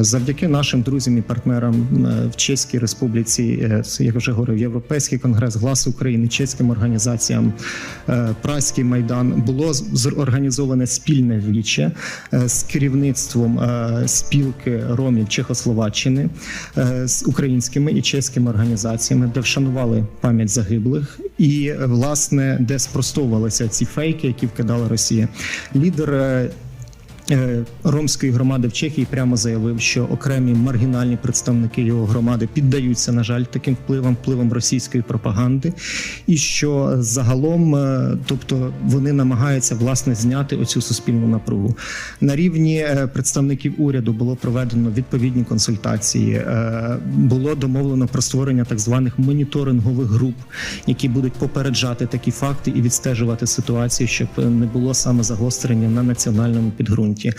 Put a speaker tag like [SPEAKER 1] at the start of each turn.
[SPEAKER 1] Завдяки нашим друзям і партнерам е, в Чеській Республіці, е, як вже говорив, Європейський конгрес, Глас України, чеським організаціям, е, Празький майдан було зорганізоване спільне віче з керівництвом спілки ромів Чехословаччини з українськими і чеськими організаціями, де вшанували пам'ять загиблих, і власне де спростовувалися ці фейки, які вкидала Росія. Лідер ромської громади в Чехії прямо заявив, що окремі маргінальні представники його громади піддаються, на жаль, таким впливам, впливам російської пропаганди, і що загалом, е, тобто, вони намагаються власне зняти оцю суспільну напругу. На рівні е, представників уряду було проведено відповідні консультації. е, Було домовлено про створення так званих моніторингових груп, які будуть попереджати такі факти і відстежувати ситуацію, щоб не було саме загострення на національному підґрунті.